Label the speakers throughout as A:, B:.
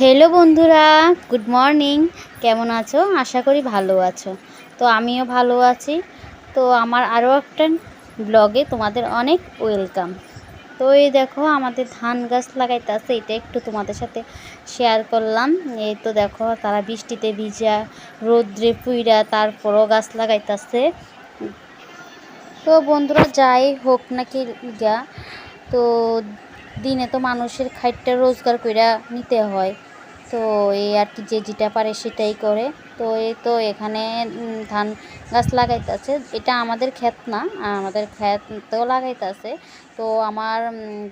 A: Hello বন্ধুরা good morning কেমন আছো? আশা করি ভালো আছো। তো আমিও ভালো আছি। তো আমার আরও একটা ব্লগে তোমাদের অনেক ওয়েলকাম তো এই দেখো, আমাদের ধান গাছ লাগাইতেছে, এটা একটু তোমাদের সাথে শেয়ার করলাম। এই তো দেখো, তারা বৃষ্টিতে ভিজা, রোদ্রে পুইরা তারপরও গাছ লাগাইতেছে। তো বন্ধুরা, যাই হোক নাকি গা তো দিনে তো মানুষের খাইটটা রোজগার কইরা নিতে হয়। তো এই আর কি যে যেটা পারে সেটাই করে। তো এই তো এখানে ধান গাছ লাগাইতেছে। এটা আমাদের ক্ষেত না, আমাদের ক্ষেত তো লাগাইতেছে। তো আমার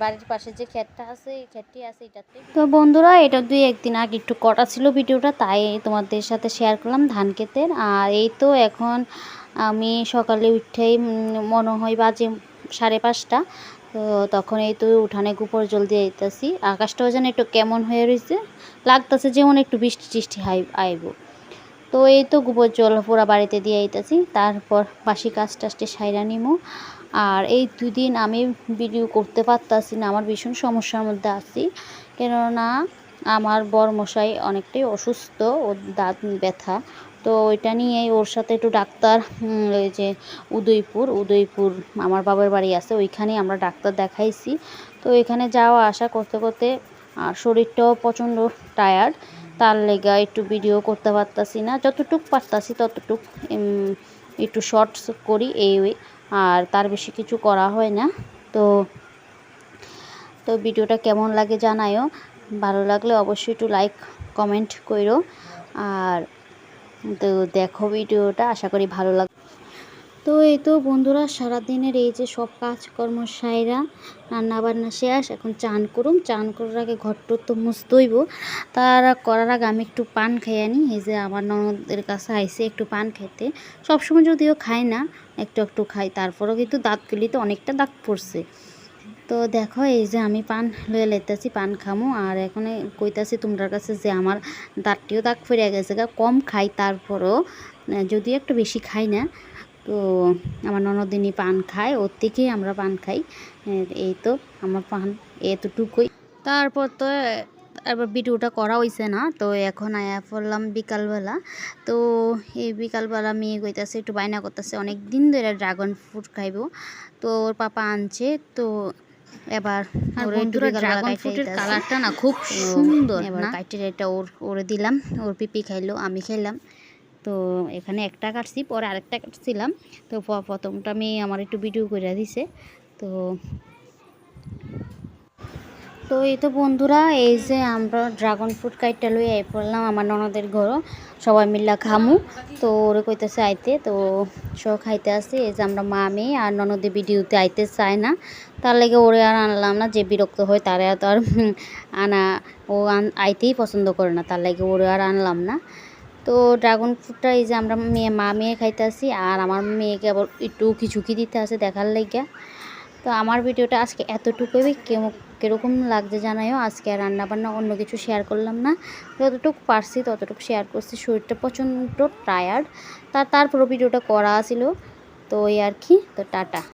A: বাড়ির পাশে যে ক্ষেতটা আছে, এই ক্ষেতটি আছে এটাতে। তো বন্ধুরা, এটা দুই একদিন আগে একটু কটা ছিল ভিডিওটা, তাই তোমাদের সাথে শেয়ার করলাম ধান ক্ষেতের। আর এই তো এখন আমি সকালে উঠেই মনে হয় বাজে সাড়ে পাঁচটা। তো তখন এই তো উঠানে গোপর জল দিয়ে দিতেছি আকাশটাও যেন একটু কেমন হয়ে রয়েছে লাগতেছে যেমন একটু বৃষ্টি টিষ্টি হাই আইব। তো এই তো গোবর জল পুরা বাড়িতে দিয়ে আইতেছি, তারপর বাসি কাজ টাজটি সাইরা নিমু। আর এই দুই দিন আমি ভিডিও করতে পারতাছি না, আমার ভীষণ সমস্যার মধ্যে আছি। কেননা আমার বর মশাই অনেকটাই অসুস্থ ও দাঁত ব্যথা। তো ওইটা নিয়েই ওর সাথে একটু ডাক্তার ওই যে উদয়পুর উদয়পুর আমার বাবার বাড়ি আছে, ওইখানেই আমরা ডাক্তার দেখাইছি। তো এখানে যাওয়া আসা করতে করতে, আর শরীরটাও প্রচণ্ড টায়ার্ড তার লেগা একটু ভিডিও করতে পারতাছি না, যতটুক পারতাছি ততটুক একটু শর্টস করি এই আর তার বেশি কিছু করা হয় না। তো তো ভিডিওটা কেমন লাগে জানায়ও, ভালো লাগলে অবশ্যই একটু লাইক কমেন্ট করো আর তো দেখো ভিডিওটা, আশা করি ভালো লাগ তো এই তো বন্ধুরা, সারাদিনের এই যে সব কাজকর্ম সাইরা রান্না বান্না শেষ, এখন চান করুম। চান করার আগে ঘরটর তো মুছতে হইব তার করার আগে আমি একটু পান খাই আনি। এই যে আমার ননদের কাছে আইসে একটু পান খাইতে। সবসময় যদিও খাই না, একটু একটু খাই, তারপরেও কিন্তু দাঁতগুলিতে অনেকটা দাগ পড়ছে। তো দেখো, এই যে আমি পান লয়ে লেতেছি, পান খামো। আর এখন কইতাছি তোমরার কাছে যে আমার দাঁতটিও দাগ ফিরে গেছে গা, কম খাই তারপরও যদিও একটু বেশি খাই না, তো আমার ননদিনী পান খায়, ওর থেকেই আমরা পান খাই। এই তো আমার পান এতটুকুই। তারপর তো এবার ভিডিওটা করা হয়েছে না, তো এখন আয়া পড়লাম বিকালবেলা। তো এই বিকালবেলা মেয়ে কইতাছে, একটু বায়না করতেছে, অনেক দিন ধরে ড্রাগন ফ্রুট খাইবো। তো ওর পাপা আনছে, তো এবার
B: আর বন্ধুরা ড্রাগন ফ্রুটের কালারটা না খুব
A: তো
B: সুন্দর
A: এবার
B: না?
A: এটা ওর ওরে দিলাম ওর পিপি খাইলো আমি খাইলাম। তো এখানে একটা কাটছি পরে আরেকটা কাটছিলাম। তো প্রথমটা আমি আমার একটু ভিডিও করে দিছে। তো তো এই তো বন্ধুরা এই যে আমরা ড্রাগন ফ্রুট কাইটটা লই আই পড়লাম আমার ননদের ঘরও সবাই মিল্লা খামু। তো ওরে কইতেছে আইতে তো সব খাইতে আসে এই যে আমরা মা মেয়ে আর ননদে ভিডিওতে আইতে চায় না। তার লেগে ওরে আর আনলাম না, যে বিরক্ত হয় তারে তো আর আনা, ও আইতেই পছন্দ করে না, তার লাগে ওরে আর আনলাম না। তো ড্রাগন ফ্রুটটা এই যে আমরা মেয়ে, মা মেয়ে খাইতে আসি আর আমার মেয়েকে আবার একটু খিচুকি দিতে আছে দেখার লাগিয়া। তো আমার ভিডিওটা আজকে এতটুকুই কেমন কীরকম লাগছে জানাইও, আজকে আর রান্না বান্না অন্য কিছু শেয়ার করলাম না। যতটুকু পারছি ততটুকু শেয়ার করছি, শরীরটা প্রচণ্ড টায়ার্ড তা, তারপরও ভিডিওটা করা ছিল তো ওই আর কি, তো টাটা।